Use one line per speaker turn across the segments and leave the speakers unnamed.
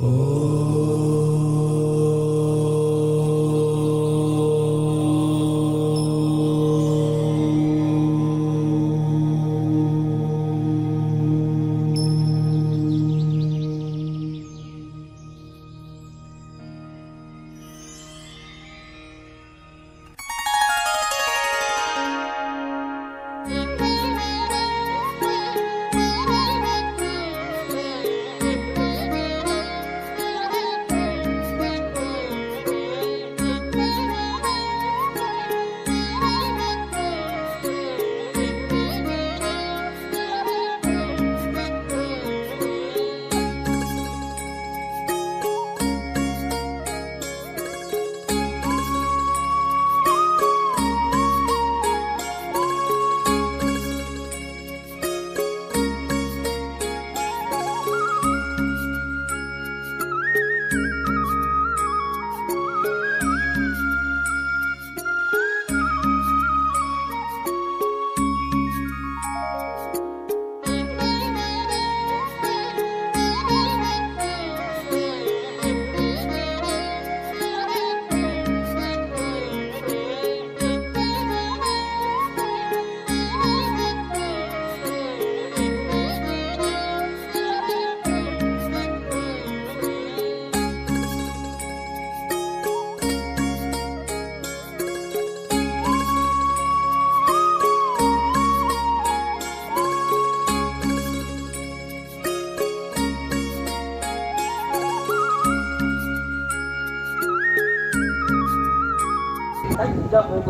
哦。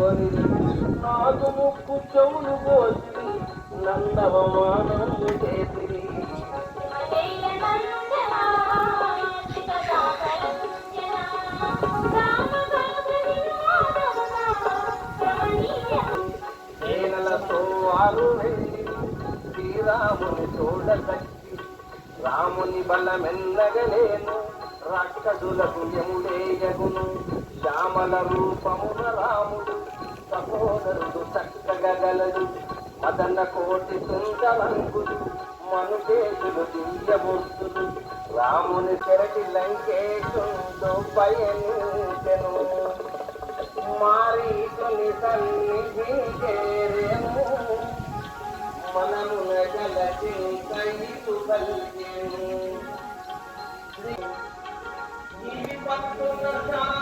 పంచముగొని నాకు ముక్కు చెవులు పోసి నందవమానము చేసిరి నేనలతో ఆరు వెళ్ళి శ్రీరాముని చూడసక్తి రాముని బలమెన్నగలేను రాక్షసులకు ఎముడేయగును శ్యామల రూపమున రాముడు సహోదరుడు చక్కగలడు. మదన కోటి సుందరంగుడు మనుకేశుడు దివ్యమూర్తుడు. రాముని చెరటి లంకేశుండు పయనించెను. మారీచుని సన్నిధి చేరేను మనము నగలచి కైపు కలిగేను ఇది పట్టున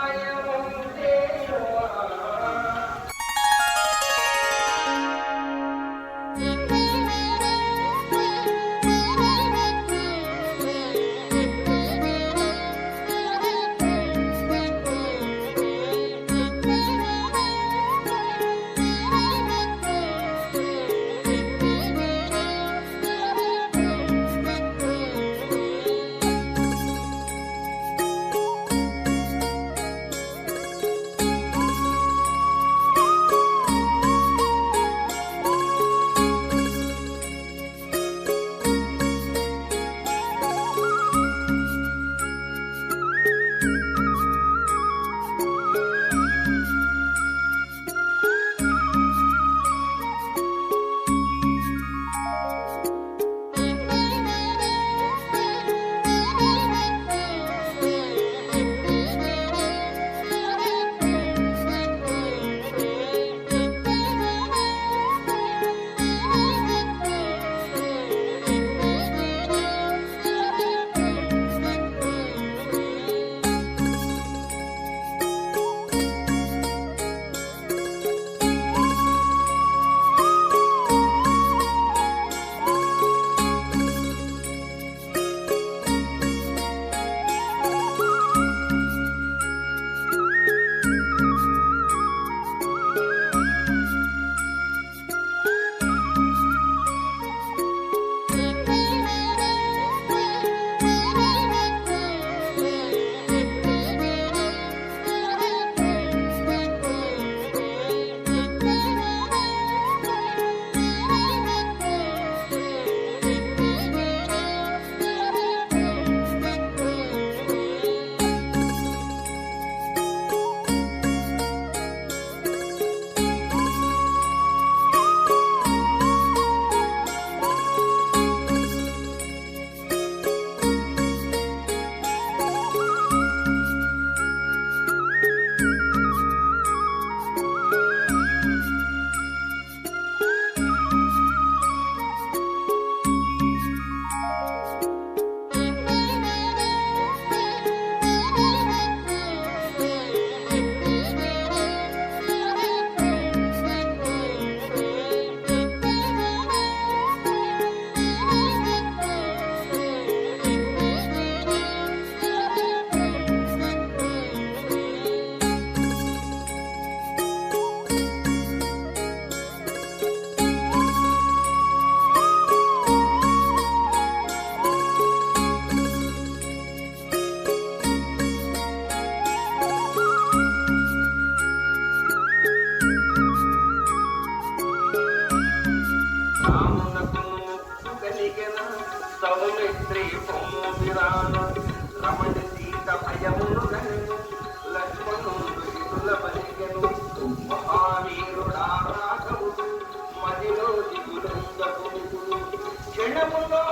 సౌమిత్రి పొమ్మిరాన రమణి సీత భయమును గను లక్ష్మణుడు ఇటుల బలిగను మహావీరుడా రాఘవుడు మదిలో దిగులందకు క్షణములో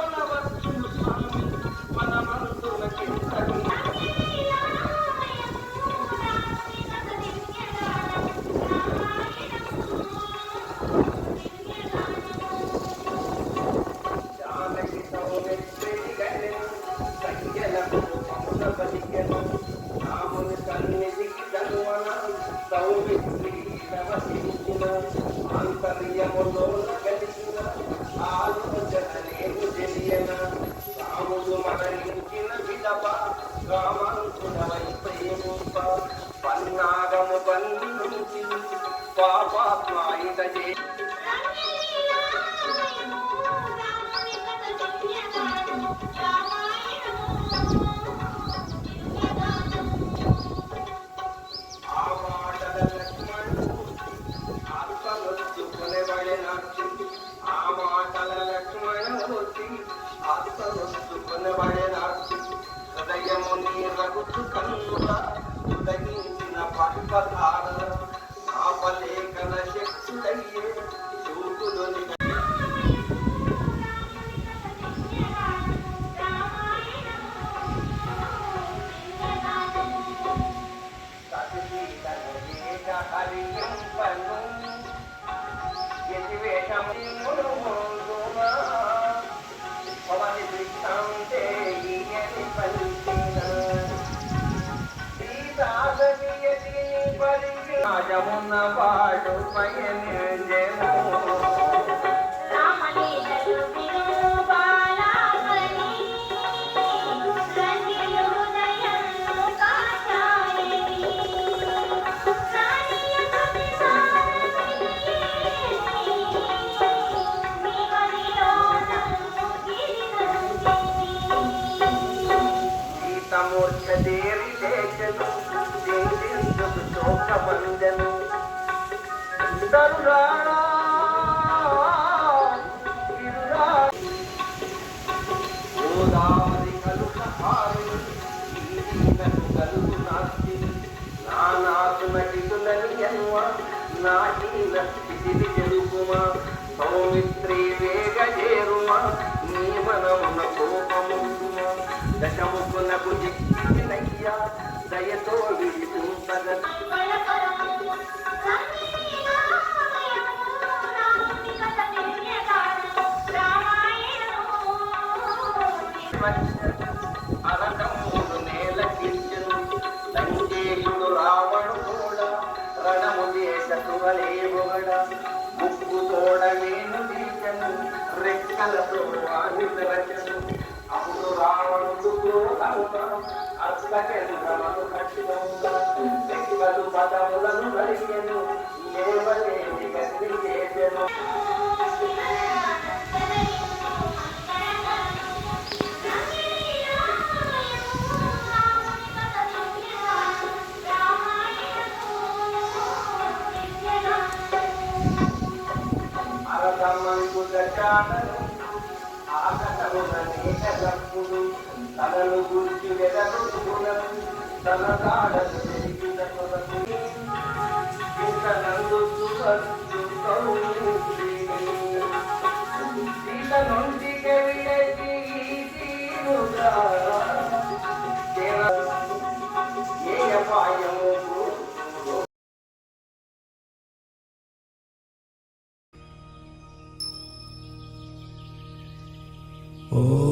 పముల బలిగను రాముని సన్నిధికి గనువన సౌమిత్రి నవసించిన ఆంతర్యములో కలిసిన ఆలోచన తెలియన రాముడు మరణించిన విధప రామాంకుడ పన్నాగము బంధించి పాపాత్మాయిత చే సీతాసవియతి పలికి రాజమున్న వాడు పయనించెను సీతమూర్ఛదేరి లేచను చింతించుకు శోకమందను గోదావరి కలుక హారులు కలుగు నాస్తి నటితులని స్థితిని తెలుపుమా సౌమిత్రి నీ మనమున దశముకునకు దయతో ముక్కు తోడ నేను తీర్చను రెక్కలతో వాణి తెరచను అప్పుడు రావణుడు క్రోధముగా తనను గురించి వెదలుకులను తన దాడలు తెలిపిన
Oh.